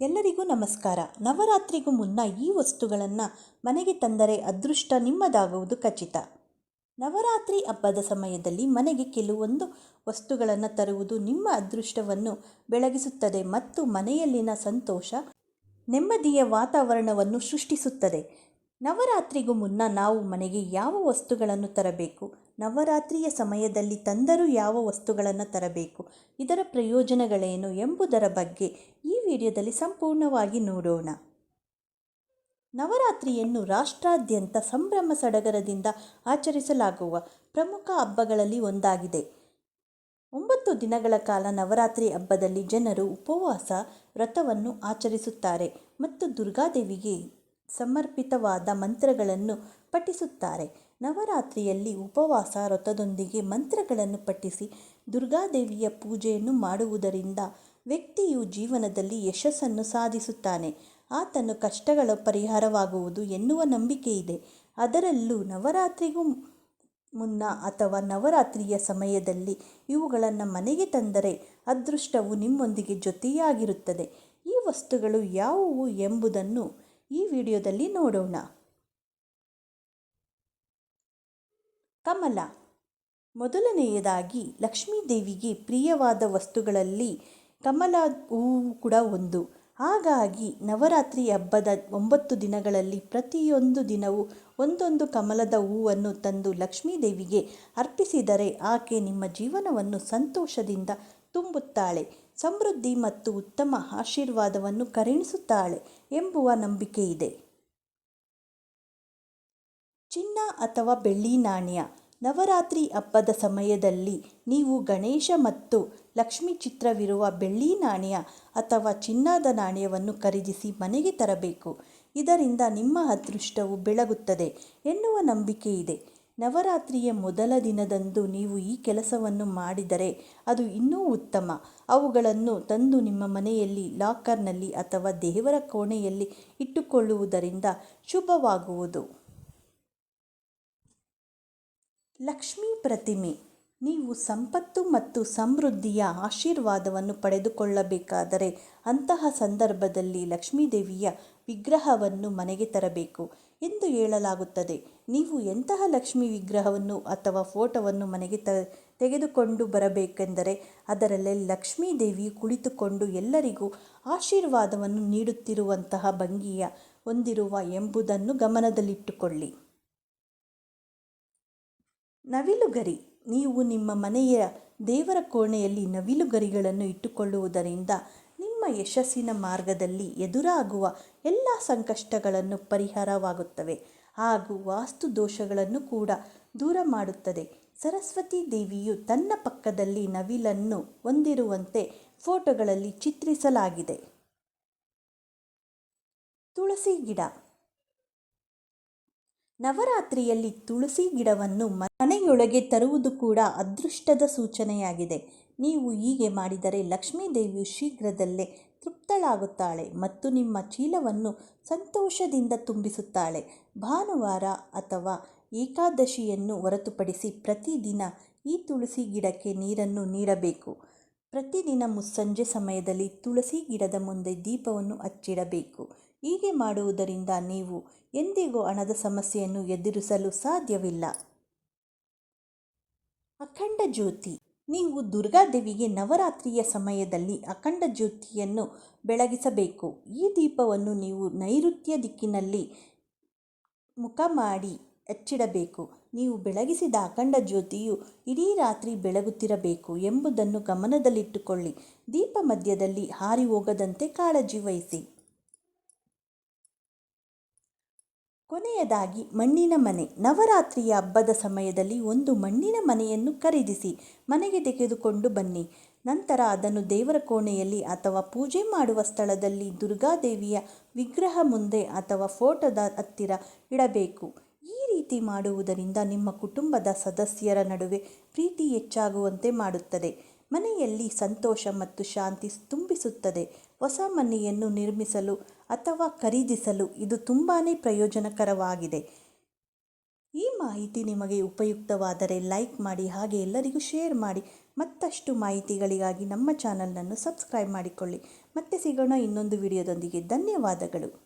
ಎಲ್ಲರಿಗೂ ನಮಸ್ಕಾರ. ನವರಾತ್ರಿಗೂ ಮುನ್ನ ಈ ವಸ್ತುಗಳನ್ನು ಮನೆಗೆ ತಂದರೆ ಅದೃಷ್ಟ ನಿಮ್ಮದಾಗುವುದು ಖಚಿತ. ನವರಾತ್ರಿ ಹಬ್ಬದ ಸಮಯದಲ್ಲಿ ಮನೆಗೆ ಕೆಲವೊಂದು ವಸ್ತುಗಳನ್ನು ತರುವುದು ನಿಮ್ಮ ಅದೃಷ್ಟವನ್ನು ಬೆಳಗಿಸುತ್ತದೆ ಮತ್ತು ಮನೆಯಲ್ಲಿನ ಸಂತೋಷ, ನೆಮ್ಮದಿಯ ವಾತಾವರಣವನ್ನು ಸೃಷ್ಟಿಸುತ್ತದೆ. ನವರಾತ್ರಿಗೂ ಮುನ್ನ ನಾವು ಮನೆಗೆ ಯಾವ ವಸ್ತುಗಳನ್ನು ತರಬೇಕು? ನವರಾತ್ರಿಯ ಸಮಯದಲ್ಲಿ ತಂದರೂ ಯಾವ ವಸ್ತುಗಳನ್ನು ತರಬೇಕು? ಇದರ ಪ್ರಯೋಜನಗಳೇನು ಎಂಬುದರ ಬಗ್ಗೆ ಈ ವಿಡಿಯೋದಲ್ಲಿ ಸಂಪೂರ್ಣವಾಗಿ ನೋಡೋಣ. ನವರಾತ್ರಿಯನ್ನು ರಾಷ್ಟ್ರಾದ್ಯಂತ ಸಂಭ್ರಮ ಸಡಗರದಿಂದ ಆಚರಿಸಲಾಗುವ ಪ್ರಮುಖ ಹಬ್ಬಗಳಲ್ಲಿ ಒಂದಾಗಿದೆ. ಒಂಬತ್ತು ದಿನಗಳ ಕಾಲ ನವರಾತ್ರಿ ಹಬ್ಬದಲ್ಲಿ ಜನರು ಉಪವಾಸ, ವ್ರತವನ್ನು ಆಚರಿಸುತ್ತಾರೆ ಮತ್ತು ದುರ್ಗಾದೇವಿಗೆ ಸಮರ್ಪಿತವಾದ ಮಂತ್ರಗಳನ್ನು ಪಠಿಸುತ್ತಾರೆ. ನವರಾತ್ರಿಯಲ್ಲಿ ಉಪವಾಸ, ವ್ರತದೊಂದಿಗೆ ಮಂತ್ರಗಳನ್ನು ಪಠಿಸಿ ದುರ್ಗಾದೇವಿಯ ಪೂಜೆಯನ್ನು ಮಾಡುವುದರಿಂದ ವ್ಯಕ್ತಿಯು ಜೀವನದಲ್ಲಿ ಯಶಸ್ಸನ್ನು ಸಾಧಿಸುತ್ತಾನೆ. ಆತನು ಕಷ್ಟಗಳ ಪರಿಹಾರವಾಗುವುದು ಎನ್ನುವ ನಂಬಿಕೆ ಇದೆ. ಅದರಲ್ಲೂ ನವರಾತ್ರಿಗೂ ಮುನ್ನ ಅಥವಾ ನವರಾತ್ರಿಯ ಸಮಯದಲ್ಲಿ ಇವುಗಳನ್ನು ಮನೆಗೆ ತಂದರೆ ಅದೃಷ್ಟವು ನಿಮ್ಮೊಂದಿಗೆ ಜೊತೆಯಾಗಿರುತ್ತದೆ. ಈ ವಸ್ತುಗಳು ಯಾವುವು ಎಂಬುದನ್ನು ಈ ವಿಡಿಯೋದಲ್ಲಿ ನೋಡೋಣ. ಕಮಲ. ಮೊದಲನೆಯದಾಗಿ ಲಕ್ಷ್ಮೀದೇವಿಗೆ ಪ್ರಿಯವಾದ ವಸ್ತುಗಳಲ್ಲಿ ಕಮಲ ಹೂವು ಕೂಡ ಒಂದು. ಹಾಗಾಗಿ ನವರಾತ್ರಿ ಹಬ್ಬದ ಒಂಬತ್ತು ದಿನಗಳಲ್ಲಿ ಪ್ರತಿಯೊಂದು ದಿನವೂ ಒಂದೊಂದು ಕಮಲದ ಹೂವನ್ನು ತಂದು ಲಕ್ಷ್ಮೀದೇವಿಗೆ ಅರ್ಪಿಸಿದರೆ ಆಕೆ ನಿಮ್ಮ ಜೀವನವನ್ನು ಸಂತೋಷದಿಂದ ತುಂಬುತ್ತಾಳೆ. ಸಮೃದ್ಧಿ ಮತ್ತು ಉತ್ತಮ ಆಶೀರ್ವಾದವನ್ನು ಕರುಣಿಸುತ್ತಾಳೆ ಎಂಬುವ ನಂಬಿಕೆ ಇದೆ ಚಿನ್ನ ಅಥವಾ ಬೆಳ್ಳಿ ನಾಣ್ಯ. ನವರಾತ್ರಿ ಹಬ್ಬದ ಸಮಯದಲ್ಲಿ ನೀವು ಗಣೇಶ ಮತ್ತು ಲಕ್ಷ್ಮಿ ಚಿತ್ರವಿರುವ ಬೆಳ್ಳಿ ನಾಣ್ಯ ಅಥವಾ ಚಿನ್ನದ ನಾಣ್ಯವನ್ನು ಖರೀದಿಸಿ ಮನೆಗೆ ತರಬೇಕು. ಇದರಿಂದ ನಿಮ್ಮ ಅದೃಷ್ಟವು ಬೆಳಗುತ್ತದೆ ಎನ್ನುವ ನಂಬಿಕೆ ಇದೆ. ನವರಾತ್ರಿಯ ಮೊದಲ ದಿನದಂದು ನೀವು ಈ ಕೆಲಸವನ್ನು ಮಾಡಿದರೆ ಅದು ಇನ್ನೂ ಉತ್ತಮ. ಅವುಗಳನ್ನು ತಂದು ನಿಮ್ಮ ಮನೆಯಲ್ಲಿ, ಲಾಕರ್ನಲ್ಲಿ ಅಥವಾ ದೇವರ ಕೋಣೆಯಲ್ಲಿ ಇಟ್ಟುಕೊಳ್ಳುವುದರಿಂದ ಶುಭವಾಗುವುದು. ಲಕ್ಷ್ಮೀ ಪ್ರತಿಮೆ. ನೀವು ಸಂಪತ್ತು ಮತ್ತು ಸಮೃದ್ಧಿಯ ಆಶೀರ್ವಾದವನ್ನು ಪಡೆದುಕೊಳ್ಳಬೇಕಾದರೆ ಅಂತಹ ಸಂದರ್ಭದಲ್ಲಿ ಲಕ್ಷ್ಮೀದೇವಿಯ ವಿಗ್ರಹವನ್ನು ಮನೆಗೆ ತರಬೇಕು ಎಂದು ಹೇಳಲಾಗುತ್ತದೆ. ನೀವು ಎಂತಹ ಲಕ್ಷ್ಮಿ ವಿಗ್ರಹವನ್ನು ಅಥವಾ ಫೋಟೋವನ್ನು ಮನೆಗೆ ತ, ತೆಗೆದುಕೊಂಡು ಬರಬೇಕೆಂದರೆ ಅದರಲ್ಲಿ ಲಕ್ಷ್ಮೀ ದೇವಿಯು ಕುಳಿತುಕೊಂಡು ಎಲ್ಲರಿಗೂ ಆಶೀರ್ವಾದವನ್ನು ನೀಡುತ್ತಿರುವಂತಹ ಭಂಗಿಯ ಹೊಂದಿರುವ ಎಂಬುದನ್ನು ಗಮನದಲ್ಲಿಟ್ಟುಕೊಳ್ಳಿ. ನವಿಲುಗರಿ. ನೀವು ನಿಮ್ಮ ಮನೆಯ ದೇವರ ಕೋಣೆಯಲ್ಲಿ ನವಿಲುಗರಿಗಳನ್ನು ಇಟ್ಟುಕೊಳ್ಳುವುದರಿಂದ ನಿಮ್ಮ ಯಶಸ್ಸಿನ ಮಾರ್ಗದಲ್ಲಿ ಎದುರಾಗುವ ಎಲ್ಲ ಸಂಕಷ್ಟಗಳನ್ನು ಪರಿಹಾರವಾಗುತ್ತವೆ. ಹಾಗೂ ವಾಸ್ತು ದೋಷಗಳನ್ನು ಕೂಡ ದೂರ ಮಾಡುತ್ತದೆ. ಸರಸ್ವತಿ ದೇವಿಯು ತನ್ನ ಪಕ್ಕದಲ್ಲಿ ನವಿಲನ್ನು ಹೊಂದಿರುವಂತೆ ಫೋಟೋಗಳಲ್ಲಿ ಚಿತ್ರಿಸಲಾಗಿದೆ. ತುಳಸಿ ಗಿಡ. ನವರಾತ್ರಿಯಲ್ಲಿ ತುಳಸಿ ಗಿಡವನ್ನು ಮನೆಯೊಳಗೆ ತರುವುದು ಕೂಡ ಅದೃಷ್ಟದ ಸೂಚನೆಯಾಗಿದೆ. ನೀವು ಹೀಗೆ ಮಾಡಿದರೆ ಲಕ್ಷ್ಮೀದೇವಿಯು ಶೀಘ್ರದಲ್ಲೇ ತೃಪ್ತಳಾಗುತ್ತಾಳೆ ಮತ್ತು ನಿಮ್ಮ ಚೀಲವನ್ನು ಸಂತೋಷದಿಂದ ತುಂಬಿಸುತ್ತಾಳೆ. ಭಾನುವಾರ ಅಥವಾ ಏಕಾದಶಿಯನ್ನು ಹೊರತುಪಡಿಸಿ ಪ್ರತಿದಿನ ಈ ತುಳಸಿ ಗಿಡಕ್ಕೆ ನೀರನ್ನು ನೀಡಬೇಕು. ಪ್ರತಿದಿನ ಮುಸ್ಸಂಜೆ ಸಮಯದಲ್ಲಿ ತುಳಸಿ ಗಿಡದ ಮುಂದೆ ದೀಪವನ್ನು ಹಚ್ಚಿಡಬೇಕು. ಹೀಗೆ ಮಾಡುವುದರಿಂದ ನೀವು ಎಂದಿಗೂ ಹಣದ ಸಮಸ್ಯೆಯನ್ನು ಎದುರಿಸಲು ಸಾಧ್ಯವಿಲ್ಲ. ಅಖಂಡ ಜ್ಯೋತಿ. ನೀವು ದುರ್ಗಾದೇವಿಗೆ ನವರಾತ್ರಿಯ ಸಮಯದಲ್ಲಿ ಅಖಂಡ ಜ್ಯೋತಿಯನ್ನು ಬೆಳಗಿಸಬೇಕು. ಈ ದೀಪವನ್ನು ನೀವು ನೈಋತ್ಯ ದಿಕ್ಕಿನಲ್ಲಿ ಮುಖ ಮಾಡಿ ಹಚ್ಚಿಡಬೇಕು. ನೀವು ಬೆಳಗಿಸಿದ ಅಖಂಡ ಜ್ಯೋತಿಯು ಇಡೀ ರಾತ್ರಿ ಬೆಳಗುತ್ತಿರಬೇಕು ಎಂಬುದನ್ನು ಗಮನದಲ್ಲಿಟ್ಟುಕೊಳ್ಳಿ. ದೀಪ ಮಧ್ಯದಲ್ಲಿ ಹಾರಿ ಹೋಗದಂತೆ ಕಾಳಜಿ ವಹಿಸಿ. ಕೊನೆಯದಾಗಿ ಮಣ್ಣಿನ ಮನೆ. ನವರಾತ್ರಿಯ ಹಬ್ಬದ ಸಮಯದಲ್ಲಿ ಒಂದು ಮಣ್ಣಿನ ಮನೆಯನ್ನು ಖರೀದಿಸಿ ಮನೆಗೆ ತೆಗೆದುಕೊಂಡು ಬನ್ನಿ. ನಂತರ ಅದನ್ನು ದೇವರ ಕೋಣೆಯಲ್ಲಿ ಅಥವಾ ಪೂಜೆ ಮಾಡುವ ಸ್ಥಳದಲ್ಲಿ ದುರ್ಗಾದೇವಿಯ ವಿಗ್ರಹ ಮುಂದೆ ಅಥವಾ ಫೋಟೋದ ಹತ್ತಿರ ಇಡಬೇಕು. ಈ ರೀತಿ ಮಾಡುವುದರಿಂದ ನಿಮ್ಮ ಕುಟುಂಬದ ಸದಸ್ಯರ ನಡುವೆ ಪ್ರೀತಿ ಹೆಚ್ಚಾಗುವಂತೆ ಮಾಡುತ್ತದೆ. ಮನೆಯಲ್ಲಿ ಸಂತೋಷ ಮತ್ತು ಶಾಂತಿ ತುಂಬಿಸುತ್ತದೆ. ಹೊಸ ಮನೆಯನ್ನು ನಿರ್ಮಿಸಲು ಅಥವಾ ಖರೀದಿಸಲು ಇದು ತುಂಬಾ ಪ್ರಯೋಜನಕರವಾಗಿದೆ. ಈ ಮಾಹಿತಿ ನಿಮಗೆ ಉಪಯುಕ್ತವಾದರೆ ಲೈಕ್ ಮಾಡಿ, ಹಾಗೆ ಎಲ್ಲರಿಗೂ ಶೇರ್ ಮಾಡಿ. ಮತ್ತಷ್ಟು ಮಾಹಿತಿಗಳಿಗಾಗಿ ನಮ್ಮ ಚಾನಲನ್ನು ಸಬ್ಸ್ಕ್ರೈಬ್ ಮಾಡಿಕೊಳ್ಳಿ. ಮತ್ತೆ ಸಿಗೋಣ ಇನ್ನೊಂದು ವಿಡಿಯೋದೊಂದಿಗೆ. ಧನ್ಯವಾದಗಳು.